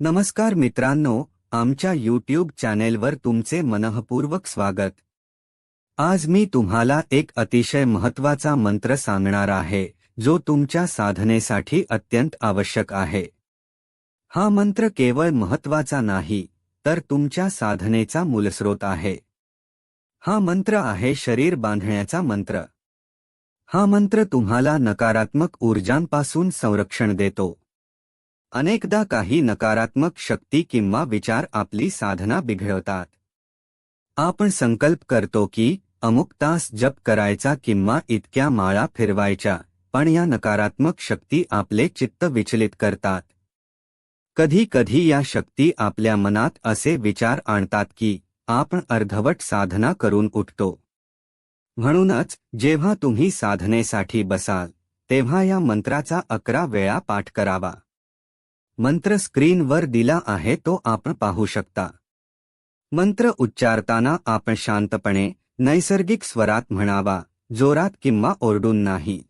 नमस्कार मित्रांनो आमच्या यूट्यूब चॅनेलवर तुमचे मनःपूर्वक स्वागत. आज मी तुम्हाला एक अतिशय महत्त्वाचा मंत्र सांगणार आहे जो तुमच्या साधनेसाठी अत्यंत आवश्यक आहे. हा मंत्र केवळ महत्त्वाचा नाही तर तुमच्या साधनेचा मूलस्रोत आहे. हा मंत्र आहे शरीर बांधण्याचा मंत्र. हा मंत्र तुम्हाला नकारात्मक ऊर्जांपासून संरक्षण देतो. अनेकदा काही नकारात्मक शक्ती किंवा विचार आपली साधना बिघडवतात आपण संकल्प करतो की अमुक तास जप करायचा किंवा इतक्या माळा फिरवायच्या पण या नकारात्मक शक्ती आपले चित्त विचलित करतात. कधी कधी या शक्ती आपल्या मनात असे विचार आणतात की आपण अर्धवट साधना करून उठतो. म्हणूनच जेव्हा तुम्ही साधनेसाठी बसाल तेव्हा या मंत्राचा अकरा वेळा पाठ करावा. मंत्र स्क्रीनवर दिला आहे तो आपण पाहू शकता. मंत्र उच्चारताना आपण शांतपणे, नैसर्गिक स्वरात म्हणावा, जोरात किंवा ओरडून नाही.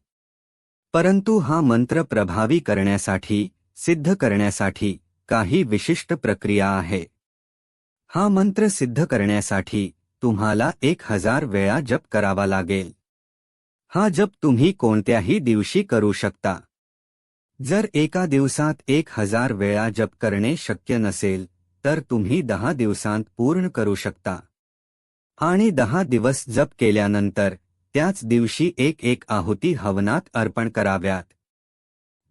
परंतु हा मंत्र प्रभावी करण्यासाठी, सिद्ध करण्यासाठी काही विशिष्ट प्रक्रिया आहे. हा मंत्र सिद्ध करण्यासाठी तुम्हाला एक हज़ार वेळा जप करावा लागेल. हा जप तुम्ही कोणत्याही दिवशी करू शकता. जर एका दिवसात एक हजार वेळा जप करणे शक्य नसेल तर तुम्ही दहा दिवसांत पूर्ण करू शकता. आणि दहा दिवस जप केल्यानंतर त्याच दिवशी एक एक आहुती हवनात अर्पण कराव्यात.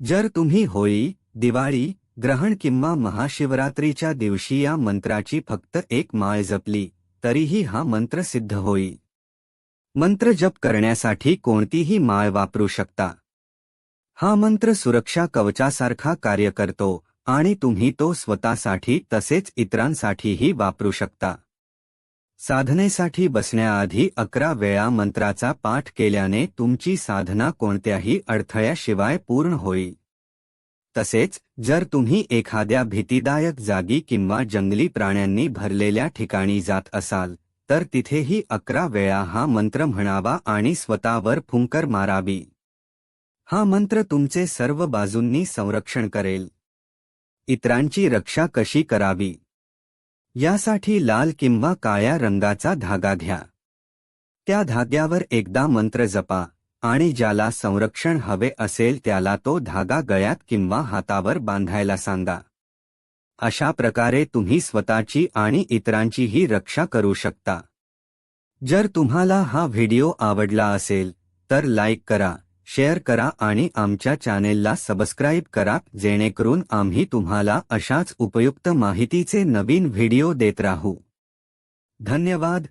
जर तुम्ही होळी दिवाळी ग्रहण किंवा महाशिवरात्रीच्या दिवशी या मंत्राची फक्त एक माळ जपली तरीही हा मंत्र सिद्ध होईल. मंत्र जप करण्यासाठी कोणतीही माळ वापरू शकता. हा मंत्र सुरक्षा कवचासारखा कार्य करतो आणि तुम्ही तो स्वतःसाठी तसेच इतरांसाठीही वापरू शकता. साधनेसाठी बसण्याआधी अकरा वेळा मंत्राचा पाठ केल्याने तुमची साधना कोणत्याही अडथळ्याशिवाय पूर्ण होईल. तसेच जर तुम्ही एखाद्या भीतीदायक जागी किंवा जंगली प्राण्यांनी भरलेल्या ठिकाणी जात असाल तर तिथेही अकरा वेळा हा मंत्र म्हणावा आणि स्वतःवर फुंकर मारावी. हा मंत्र तुमचे सर्व बाजूंनी संरक्षण करेल. इतरांची रक्षा कशी करावी? यासाठी लाल किंवा काळ्या रंगाचा धागा घ्या. त्या धाग्यावर एकदा मंत्र जपा आणि ज्याला संरक्षण हवे असेल त्याला तो धागा गळ्यात किंवा हातावर बांधायला सांगा. अशा प्रकारे तुम्ही स्वतःची आणि इतरांचीही रक्षा करू शकता. जर तुम्हाला हा व्हिडिओ आवडला असेल तर लाईक करा. शेअर करा आणि आमच्या चॅनेलला सबस्क्राईब करा जेणेकरून आम्ही तुम्हाला अशाच उपयुक्त माहितीचे नवीन व्हिडिओ देत राहू. धन्यवाद.